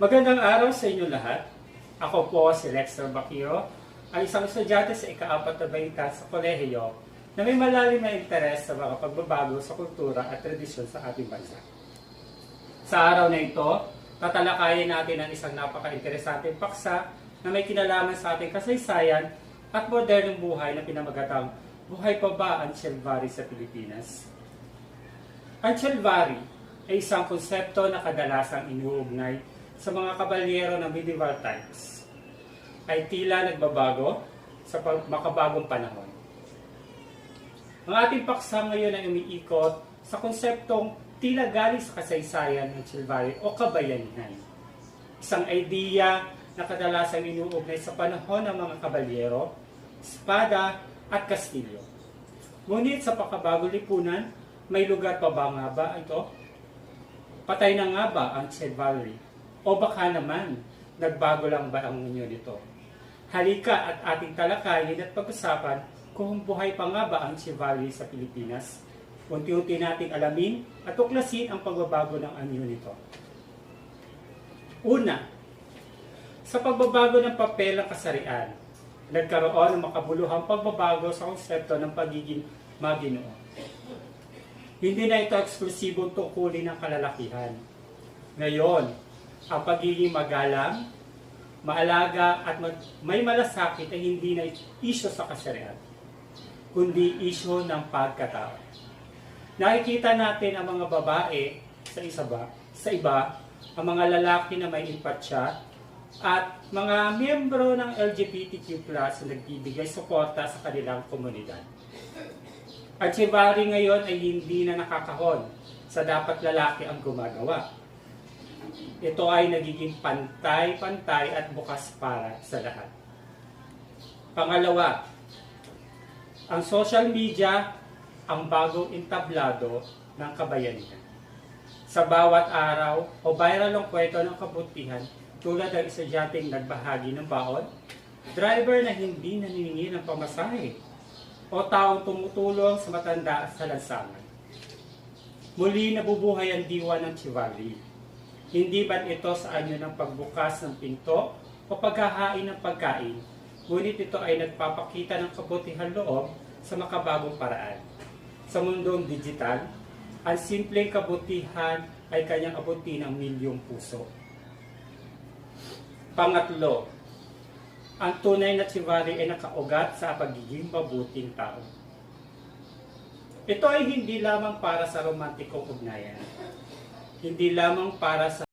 Magandang araw sa inyo lahat. Ako po si Lexter Bakiro, ang isang estudyante sa ikaapat na baita sa kolehiyo na may malalim na interes sa mga pagbabago sa kultura at tradisyon sa ating bansa. Sa araw na ito, tatalakayin natin ang isang napaka-interesanteng paksa na may kinalaman sa ating kasaysayan at modernong buhay na pinamagatang Buhay pa ba ang Chelvari sa Pilipinas? Ang Chelvari ay isang konsepto na kadalasang inuugnay sa mga kabalyero ng medieval times. Ay tila nagbabago sa makabagong panahon. Ang ating paksa ngayon ay umiikot sa konseptong tila galing sa kasaysayan ng Chelvari o kabayanihan. Isang idea na kadalasang inuugnay sa panahon ng mga kabalyero, espada at kastilyo. Ngunit sa pakabagong lipunan, may lugar pa ba nga ba ito? Patay na nga ba ang Chelvari? O baka naman, nagbago lang ba ang inyo nito? Halika at ating talakayin at pag-usapan kung buhay pa nga ba ang Chelvari sa Pilipinas. Unti-unti nating alamin at tuklasin ang pagbabago ng anyo nito. Una, sa pagbabago ng papel ng kasarian, nagkaroon ng makabuluhang pagbabago sa konsepto ng pagiging maginoo. Hindi na ito eksklusibong tungkulin ng kalalakihan. Ngayon, ang pagiging magalang, maalaga at may malasakit ay hindi na isyo sa kasarian, kundi isyo ng pagkatao. Nakikita natin ang mga babae sa isa ba, sa iba, ang mga lalaki na may impatya at mga miyembro ng LGBTQ+ na nagbibigay suporta sa kanilang komunidad. At si Barry ngayon ay hindi na nakakahon sa dapat lalaki ang gumagawa. Ito ay nagiging pantay-pantay at bukas para sa lahat. Pangalawa, ang social media ang bagong entablado ng kabayanihan. Sa bawat araw o viral ang kwento ng kabutihan tulad ng estudyanteng nagbahagi ng baon, driver na hindi naniningil ng pamasahe, o taong tumutulong sa matanda sa lansangan. Muli nabubuhay ang diwa ng Chivalry. Hindi ba't ito sa anyo ng pagbukas ng pinto o paghahain ng pagkain, ngunit ito ay nagpapakita ng kabutihan loob sa makabagong paraan. Sa mundong digital, ang simpleng kabutihan ay kanyang abutin ng milyong puso. Pangatlo, ang tunay na chivalry ay nakaugat sa pagiging mabuting tao. Ito ay hindi lamang para sa romantikong ugnayan. Hindi lamang para sa